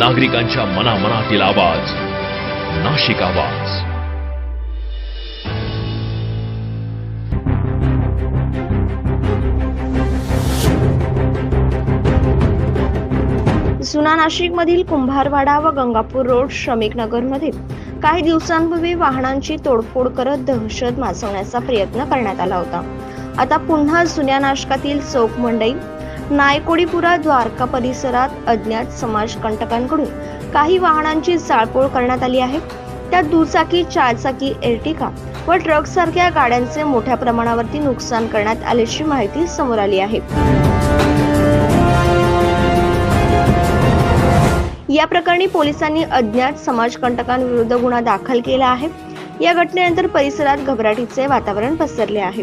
नागरिकांच्या मनामनातील आवाज नाशिक आवाज. जुना नाशिकमधील कुंभारवाडा व गंगापूर रोड श्रमिक नगरमध्ये काही दिवसांपूर्वी वाहनांची तोडफोड करत दहशत माजवण्याचा प्रयत्न करण्यात आला होता. आता पुन्हा जुन्या नाशकातील चौक मंडई नायकोडीपुरा द्वारका परिसरात अज्ञात समाजकंटकांकडून काही वाहनांची जाळपोळ करण्यात आली आहे. त्यात दुचाकी चारचाकी एर्टिका व ट्रक सारख्या गाड्यांचे मोठ्या प्रमाणावरती नुकसान करण्यात आल्याची माहिती समोर आली आहे. या प्रकरणी पोलिसांनी अज्ञात समाजकंटकांविरुद्ध गुन्हा दाखल केला आहे. या घटनेनंतर परिसरात घबराटीचे वातावरण पसरले आहे.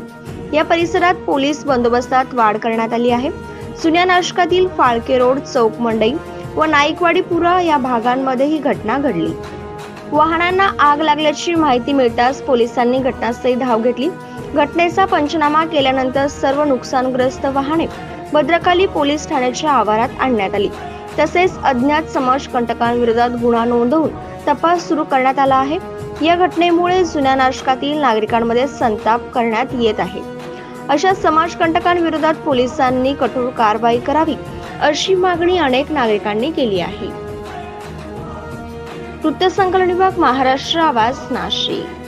या परिसरात पोलीस बंदोबस्तात वाढ करण्यात आली आहे. जुन्या नाशकातील फाळके रोड चौक मंडई व नाईकवाडीपुरा या भागांमध्ये ही घटना घडली. वाहनांना आग लागल्याची माहिती मिळताच पोलिसांनी घटनास्थळी धाव घेतली. घटनेचा पंचनामा केल्यानंतर सर्व नुकसानग्रस्त वाहने भद्रकाली पोलीस ठाण्याच्या आवारात आणण्यात आली. तसेच अज्ञात समाजकंटकांविरोधात गुन्हा नोंदवून तपास सुरू करण्यात आला आहे. या घटनेमुळे जुन्या नाशकातील नागरिकांमध्ये संताप करण्यात येत आहे. अशा समाजकंटकांविरोधात पोलिसांनी कठोर कारवाई करावी अशी मागणी अनेक नागरिकांनी केली आहे. वृत्तसंकलन विभाग महाराष्ट्र आवाज नाशिक.